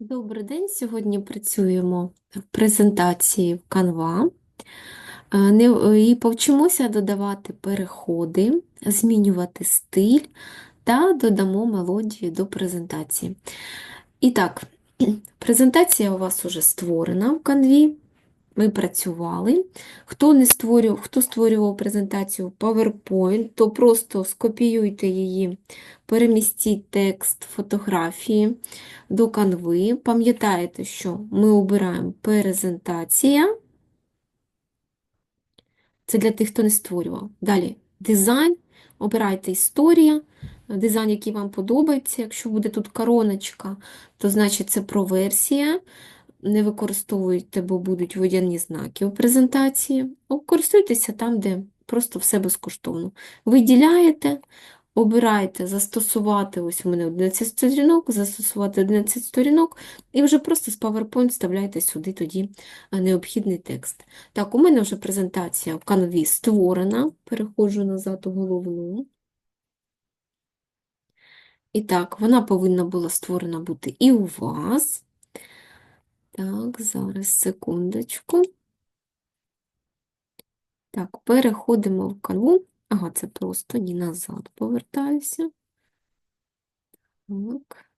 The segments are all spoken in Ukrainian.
Добрий день. Сьогодні працюємо в презентації в Canva Е, не- і повчимося додавати переходи, змінювати стиль та додамо мелодію до презентації. І так, презентація у вас вже створена в Canva. Ми працювали. Хто не створював, хто створював презентацію PowerPoint, то просто скопіюйте її, перемістіть текст, фотографії до канви. Пам'ятаєте, що ми обираємо презентація. Це для тих, хто не створював. Далі дизайн. Обирайте історія, дизайн, який вам подобається. Якщо буде тут короночка, то значить це проверсія. Не використовуйте, бо будуть водяні знаки у презентації. Користуйтеся там, де просто все безкоштовно. Виділяєте, обираєте застосувати, ось у мене 11 сторінок, застосувати 11 сторінок, і вже просто з PowerPoint вставляєте сюди тоді необхідний текст. Так, у мене вже презентація в Canvі створена. Переходжу назад у головну. І так, вона повинна була створена бути і у вас. Так, зараз секундочку. Так, переходимо в канву. Ага, це просто ні назад повертаюся. Так.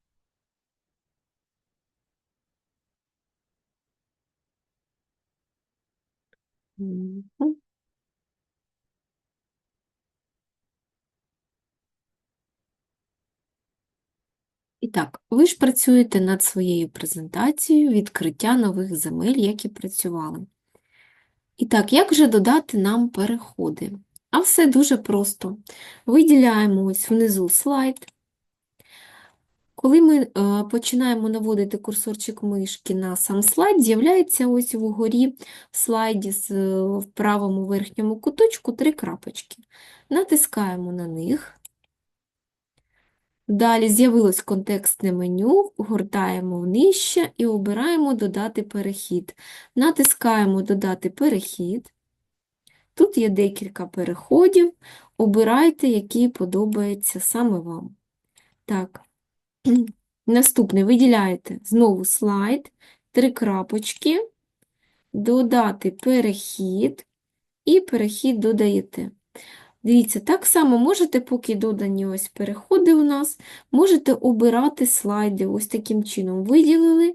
Мгм. І так, ви ж працюєте над своєю презентацією відкриття нових земель, як і працювали. І так, як же додати нам переходи? А все дуже просто. Виділяємо ось внизу слайд. Коли ми е, починаємо наводити курсорчик мишки на сам слайд, з'являється ось вгорі в слайді е, в правому верхньому куточку три крапочки. Натискаємо на них. Далі з'явилось контекстне меню, гортаємо нижче і обираємо Додати перехід. Натискаємо Додати перехід. Тут є декілька переходів. Обирайте, який подобається саме вам. Так, наступне виділяєте знову слайд, три крапочки, додати перехід і перехід додаєте. Дивіться, так само можете, поки додані ось переходи у нас, можете обирати слайди ось таким чином. Виділили,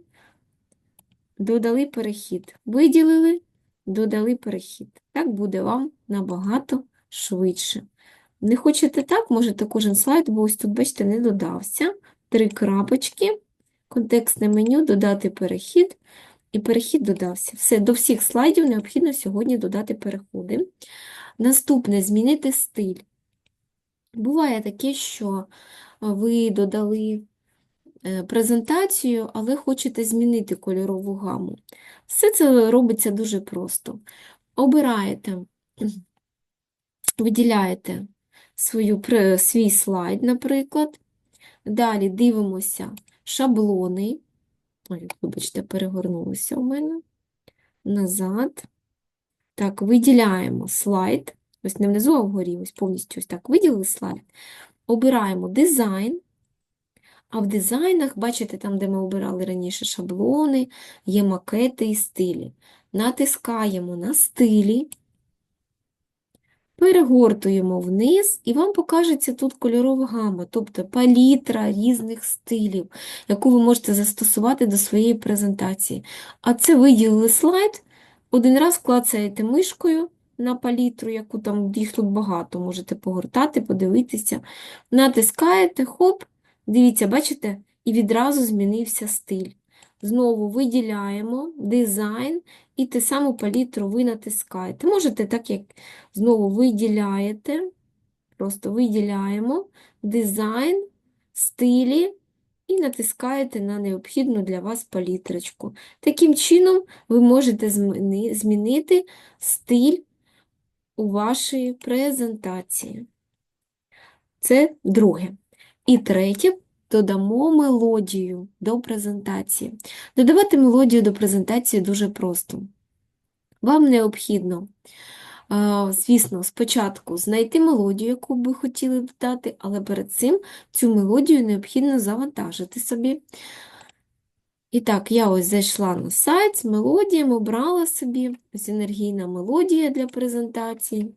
додали перехід. Виділили, додали перехід. Так буде вам набагато швидше. Не хочете так, можете кожен слайд, бо ось тут, бачите, не додався. Три крапочки, контекстне меню, додати перехід, і перехід додався. Все, до всіх слайдів необхідно сьогодні додати переходи. Наступне змінити стиль. Буває таке, що ви додали е, презентацію, але хочете змінити кольорову гаму. Все це робиться дуже просто. Обираєте, виділяєте свою, свій слайд, наприклад. Далі дивимося шаблони. Ой, вибачте, перегорнулося у мене. Назад. Так, виділяємо слайд. Ось не внизу, а вгорі, ось повністю ось так виділили слайд. Обираємо дизайн. А в дизайнах, бачите, там, де ми обирали раніше шаблони, є макети і стилі. Натискаємо на стилі, перегортуємо вниз, і вам покажеться тут кольорова гама, тобто палітра різних стилів, яку ви можете застосувати до своєї презентації. А це виділили слайд, один раз клацаєте мишкою на палітру, яку там їх тут багато, можете погортати, подивитися, натискаєте, хоп, дивіться, бачите, і відразу змінився стиль. Знову виділяємо дизайн, і те саму палітру ви натискаєте. Можете так, як знову виділяєте, просто виділяємо дизайн, стилі і натискаєте на необхідну для вас палітрочку. Таким чином ви можете змінити стиль у вашій презентації. Це друге. І третє, додамо мелодію до презентації. Додавати мелодію до презентації дуже просто. Вам необхідно, звісно, спочатку знайти мелодію, яку б ви хотіли додати, але перед цим цю мелодію необхідно завантажити собі. І так, я ось зайшла на сайт з мелодіями, обрала собі ось енергійна мелодія для презентації.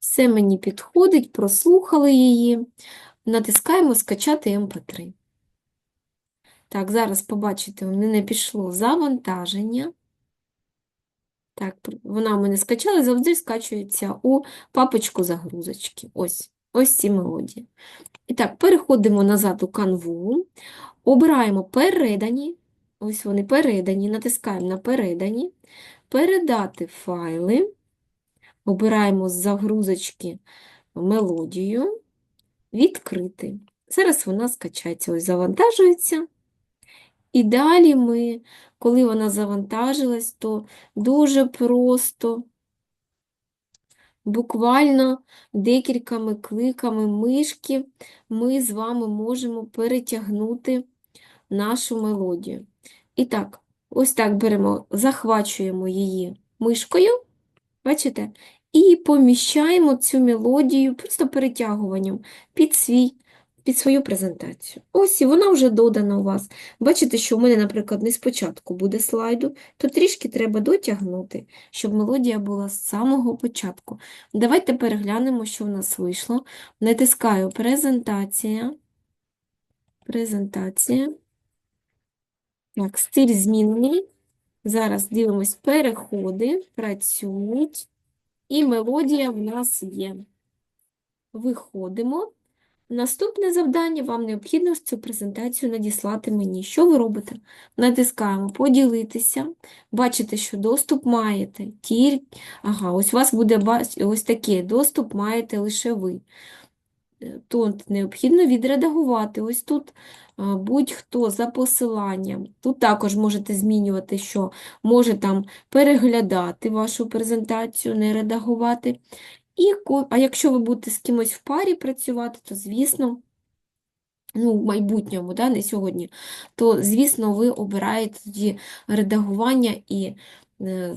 Все мені підходить, прослухали її. Натискаємо скачати MP3. Так, зараз побачите, у мене пішло завантаження. Так, вона у мене скачала, завжди скачується у папочку загрузочки. Ось, ось ці мелодії. І так, переходимо назад у канву, обираємо передані, ось вони передані, натискаємо на передані, передати файли, обираємо з загрузочки мелодію, відкрити. Зараз вона скачається, ось завантажується. І далі ми, коли вона завантажилась, то дуже просто, буквально декількома кликами мишки ми з вами можемо перетягнути нашу мелодію. І так, ось так беремо, захвачуємо її мишкою, бачите? І поміщаємо цю мелодію просто перетягуванням під свій, під свою презентацію. Ось і вона вже додана у вас. Бачите, що у мене, наприклад, не спочатку буде слайду, то трішки треба дотягнути, щоб мелодія була з самого початку. Давайте переглянемо, що в нас вийшло. Натискаю презентація. Презентація. Так, стиль змінний. Зараз дивимось переходи, працюють. І мелодія в нас є. Виходимо. Наступне завдання вам необхідно цю презентацію надіслати мені. Що ви робите? Натискаємо поділитися. Бачите, що доступ маєте тільки. Ага, ось у вас буде ось такий доступ маєте лише ви. Е, Тут необхідно відредагувати. Ось тут будь-хто за посиланням. Тут також можете змінювати, що може там переглядати вашу презентацію, не редагувати. І, а якщо ви будете з кимось в парі працювати, то, звісно, ну, в майбутньому, да, не сьогодні, то, звісно, ви обираєте тоді редагування і е,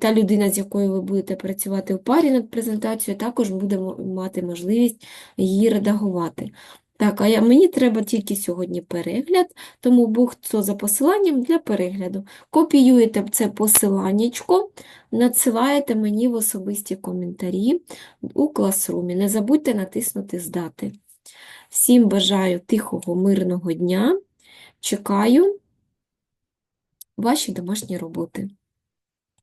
та людина, з якою ви будете працювати в парі над презентацією, також буде мати можливість її редагувати. Так, а я, мені треба тільки сьогодні перегляд, тому будь-хто за посиланням для перегляду. Копіюєте це посиланнячко, надсилаєте мені в особисті коментарі у класрумі. Не забудьте натиснути Здати. Всім бажаю тихого, мирного дня. Чекаю ваші домашні роботи.